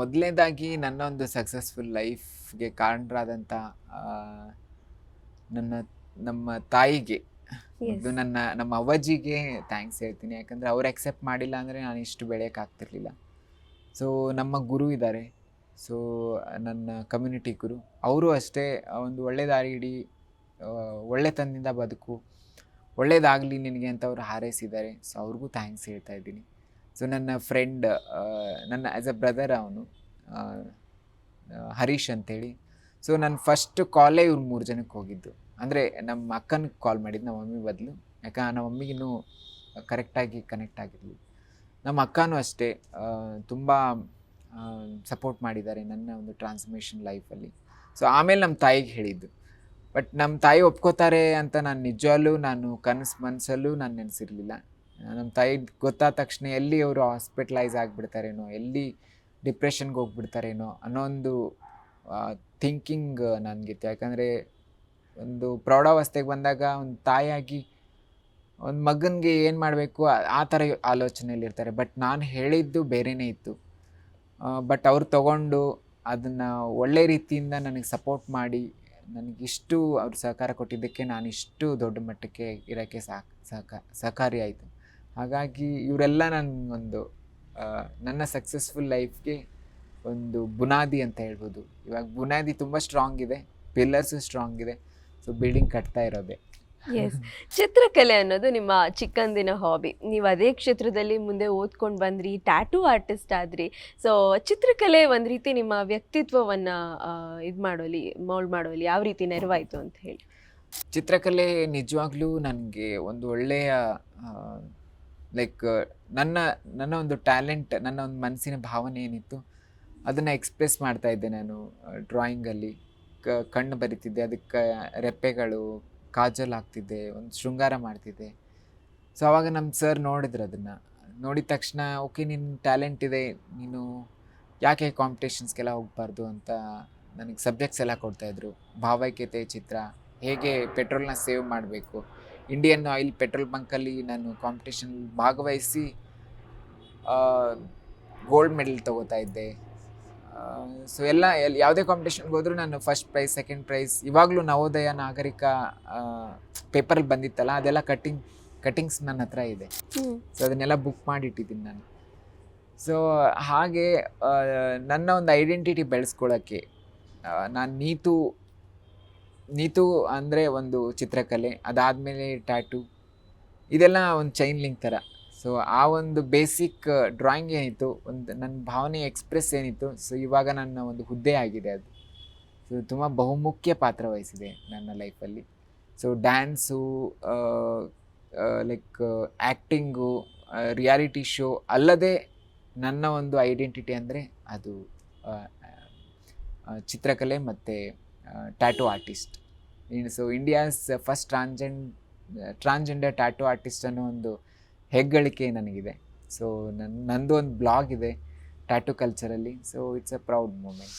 ಮೊದಲನೇದಾಗಿ ನನ್ನ ಒಂದು ಸಕ್ಸಸ್ಫುಲ್ ಲೈಫ್ಗೆ ಕಾರಣರಾದಂಥ ನನ್ನ ನಮ್ಮ ತಾಯಿಗೆ ಇದು ನನ್ನ ನಮ್ಮ ಅವಜಿಗೆ ಥ್ಯಾಂಕ್ಸ್ ಹೇಳ್ತೀನಿ. ಯಾಕಂದರೆ ಅವ್ರು ಅಕ್ಸೆಪ್ಟ್ ಮಾಡಿಲ್ಲ ಅಂದರೆ ನಾನು ಇಷ್ಟು ಬೆಳೆಯೋಕ್ಕಾಗ್ತಿರ್ಲಿಲ್ಲ ಸೊ ನಮ್ಮ ಗುರು ಇದ್ದಾರೆ. ಸೊ ನನ್ನ ಕಮ್ಯುನಿಟಿ ಗುರು. ಅವರು ಅಷ್ಟೇ ಒಂದು ಒಳ್ಳೆ ದಾರಿ ಆ, ಒಳ್ಳೆತನದಿಂದ ಬದುಕು ಒಳ್ಳೇದಾಗಲಿ ನಿನಗೆ ಅಂತ ಅವರು ಹಾರೈಸಿದ್ದಾರೆ. ಸೊ ಅವ್ರಿಗೂ ಥ್ಯಾಂಕ್ಸ್ ಹೇಳ್ತಾ ಇದ್ದೀನಿ. ಸೊ ನನ್ನ ಫ್ರೆಂಡ್ ನನ್ನ ಆ್ಯಸ್ ಅ ಬ್ರದರ್ ಅವನು ಹರೀಶ್ ಅಂತೇಳಿ. ಸೊ ನಾನು ಫಸ್ಟ್ ಕಾಲೇ ಇವ್ರು ಮೂರು ಜನಕ್ಕೆ ಹೋಗಿದ್ದು. ಅಂದರೆ ನಮ್ಮ ಅಕ್ಕನಿಗೆ ಕಾಲ್ ಮಾಡಿದ್ದು ನಮ್ಮ ಮಮ್ಮಿ ಬದಲು. ಯಾಕೆ ನಮ್ಮ ಮಮ್ಮಿಗಿನ್ನೂ ಕರೆಕ್ಟಾಗಿ ಕನೆಕ್ಟ್ ಆಗಿರಲಿ ನಮ್ಮ ಅಕ್ಕನೂ ಅಷ್ಟೇ ತುಂಬ ಸಪೋರ್ಟ್ ಮಾಡಿದ್ದಾರೆ ನನ್ನ ಒಂದು ಟ್ರಾನ್ಸ್ಮೇಷನ್ ಲೈಫಲ್ಲಿ ಸೊ ಆಮೇಲೆ ನಮ್ಮ ತಾಯಿಗೆ ಹೇಳಿದ್ದು. ಬಟ್ ನಮ್ಮ ತಾಯಿ ಒಪ್ಕೋತಾರೆ ಅಂತ ನಾನು ನಿಜವಲ್ಲೂ ನಾನು ಕನಸು ಮನಸ್ಸಲ್ಲೂ ನಾನು ನೆನೆಸಿರಲಿಲ್ಲ. ನಮ್ಮ ತಾಯಿ ಗೊತ್ತಾದ ತಕ್ಷಣ ಎಲ್ಲಿ ಅವರು ಹಾಸ್ಪಿಟ್ಲೈಸ್ ಆಗಿಬಿಡ್ತಾರೇನೋ, ಎಲ್ಲಿ ಡಿಪ್ರೆಷನ್ಗೆ ಹೋಗ್ಬಿಡ್ತಾರೇನೋ ಅನ್ನೋ ಒಂದು ಥಿಂಕಿಂಗ್ ನನಗಿತ್ತು ಯಾಕಂದರೆ ಒಂದು ಪ್ರೌಢಾವಸ್ಥೆಗೆ ಬಂದಾಗ ಒಂದು ತಾಯಿಯಾಗಿ ಒಂದು ಮಗನಿಗೆ ಏನು ಮಾಡಬೇಕು, ಆ ಥರ ಆಲೋಚನೆಯಲ್ಲಿರ್ತಾರೆ ಬಟ್ ನಾನು ಹೇಳಿದ್ದು ಬೇರೆಯೇ ಇತ್ತು. ಬಟ್ ಅವ್ರು ತಗೊಂಡು ಅದನ್ನು ಒಳ್ಳೆ ರೀತಿಯಿಂದ ನನಗೆ ಸಪೋರ್ಟ್ ಮಾಡಿ ನನಗಿಷ್ಟು ಅವ್ರು ಸಹಕಾರ ಕೊಟ್ಟಿದ್ದಕ್ಕೆ ನಾನು ಇಷ್ಟು ದೊಡ್ಡ ಮಟ್ಟಕ್ಕೆ ಇರೋಕ್ಕೆ ಸಾಕು ಸಹಕ, ಸಹಕಾರಿ ಆಯಿತು. ಹಾಗಾಗಿ ಇವರೆಲ್ಲ ನನಗೊಂದು ನನ್ನ ಸಕ್ಸಸ್ಫುಲ್ ಲೈಫ್ಗೆ ಒಂದು ಬುನಾದಿ ಅಂತ ಹೇಳ್ಬೋದು. ಇವಾಗ ಬುನಾದಿ ತುಂಬ ಸ್ಟ್ರಾಂಗ್ ಇದೆ ಪಿಲ್ಲರ್ಸು ಸ್ಟ್ರಾಂಗ್ ಇದೆ ಸೊ ಬಿಲ್ಡಿಂಗ್ ಕಟ್ತಾ ಇರೋದೆ. ಎಸ್ ಚಿತ್ರಕಲೆ ಅನ್ನೋದು ನಿಮ್ಮ ಚಿಕ್ಕಂದಿನ ಹಾಬಿ ನೀವು ಅದೇ ಕ್ಷೇತ್ರದಲ್ಲಿ ಮುಂದೆ ಓದ್ಕೊಂಡು ಬಂದ್ರಿ ಟ್ಯಾಟೂ ಆರ್ಟಿಸ್ಟ್ ಆದ್ರಿ. ಸೊ ಚಿತ್ರಕಲೆ ಒಂದು ರೀತಿ ನಿಮ್ಮ ವ್ಯಕ್ತಿತ್ವವನ್ನು ಇದು ಮಾಡೋಲಿ ಮೌಲ್ಡ್ ಮಾಡೋಲಿ ಯಾವ ರೀತಿ ನೆರವಾಯಿತು ಅಂತ ಹೇಳಿ. ಚಿತ್ರಕಲೆ ನಿಜವಾಗ್ಲೂ ನನಗೆ ಒಂದು ಒಳ್ಳೆಯ ಲೈಕ್ ನನ್ನ ನನ್ನ ಒಂದು ಟ್ಯಾಲೆಂಟ್ ನನ್ನ ಒಂದು ಮನಸ್ಸಿನ ಭಾವನೆ ಏನಿತ್ತು, ಅದನ್ನು ಎಕ್ಸ್ಪ್ರೆಸ್ ಮಾಡ್ತಾ ಇದ್ದೆ ನಾನು ಡ್ರಾಯಿಂಗಲ್ಲಿ ಕ, ಕಣ್ಣು ಬರಿತಿದ್ದೆ, ಅದಕ್ಕೆ ರೆಪ್ಪೆಗಳು, ಕಾಜಲ್ ಹಾಕ್ತಿದ್ದೆ, ಒಂದು ಶೃಂಗಾರ ಮಾಡ್ತಿದ್ದೆ. ಸೊ ಅವಾಗ ನಮ್ಮ ಸರ್ ನೋಡಿದ್ರು ಅದನ್ನು. ನೋಡಿದ ತಕ್ಷಣ, ಓಕೆ ನಿನ್ನ ಟ್ಯಾಲೆಂಟ್ ಇದೆ, ನೀನು ಯಾಕೆ ಕಾಂಪಿಟೇಷನ್ಸ್ಗೆಲ್ಲ ಹೋಗಬಾರ್ದು ಅಂತ ನನಗೆ ಸಬ್ಜೆಕ್ಟ್ಸ್ ಎಲ್ಲ ಕೊಡ್ತಾಯಿದ್ರು ಭಾವೈಕ್ಯತೆ, ಚಿತ್ರ, ಹೇಗೆ ಪೆಟ್ರೋಲ್ನ ಸೇವ್ ಮಾಡಬೇಕು? ಇಂಡಿಯನ್ ಆಯಿಲ್ ಪೆಟ್ರೋಲ್ ಬಂಕಲ್ಲಿ ನಾನು ಕಾಂಪಿಟೇಷನ್ ಭಾಗವಹಿಸಿ ಗೋಲ್ಡ್ ಮೆಡಲ್ ತಗೋತಾ ಇದ್ದೆ. ಸೊ ಎಲ್ಲ ಎಲ್ ಯಾವುದೇ ಕಾಂಪಿಟೇಷನ್ಗೆ ಹೋದರೂ ನಾನು ಫಸ್ಟ್ ಪ್ರೈಸ್ ಸೆಕೆಂಡ್ ಪ್ರೈಸ್ ಇವಾಗಲೂ ನವೋದಯ ನಾಗರಿಕ ಪೇಪರಲ್ಲಿ ಬಂದಿತ್ತಲ್ಲ ಅದೆಲ್ಲ ಕಟ್ಟಿಂಗ್ ಕಟ್ಟಿಂಗ್ಸ್ ನನ್ನ ಹತ್ರ ಇದೆ. ಸೊ ಅದನ್ನೆಲ್ಲ ಬುಕ್ ಮಾಡಿಟ್ಟಿದ್ದೀನಿ ನಾನು. ಸೊ ಹಾಗೆ ನನ್ನ ಒಂದು ಐಡೆಂಟಿಟಿ ಬೆಳೆಸ್ಕೊಳ್ಳೋಕ್ಕೆ ನಾನು ನೀತು ನೀತು ಅಂದರೆ ಒಂದು ಚಿತ್ರಕಲೆ ಅದಾದಮೇಲೆ ಟ್ಯಾಟು ಇದೆಲ್ಲ ಒಂದು ಚೈನ್ ಲಿಂಕ್ ಥರ ಸೊ ಆ ಒಂದು ಬೇಸಿಕ್ ಡ್ರಾಯಿಂಗ್ ಏನಿತ್ತು ಒಂದು ನನ್ನ ಭಾವನೆ ಎಕ್ಸ್ಪ್ರೆಸ್ ಏನಿತ್ತು ಸೊ ಇವಾಗ ನನ್ನ ಒಂದು ಹುದ್ದೆ ಆಗಿದೆ ಅದು. ಸೊ ತುಂಬ ಬಹುಮುಖ್ಯ ಪಾತ್ರ ವಹಿಸಿದೆ ನನ್ನ ಲೈಫಲ್ಲಿ so dance like acting reality show ಅಲ್ಲದೆ ನನ್ನ ಒಂದು ಐಡೆಂಟಿಟಿ ಅಂದರೆ ಅದು ಆ, ಆ, ಚಿತ್ರಕಲೆ ಮತ್ತು tattoo artist so India's first transgend transgender tattoo artist ಅನ್ನೋ ಒಂದು ಹೆಗ್ಗಳಿಕೆ ನನಗಿದೆ. ಸೊ ನನ್ನ ನಂದು ಒಂದು ಬ್ಲಾಗ್ ಇದೆ tattoo ಕಲ್ಚರಲ್ಲಿ so it's a proud moment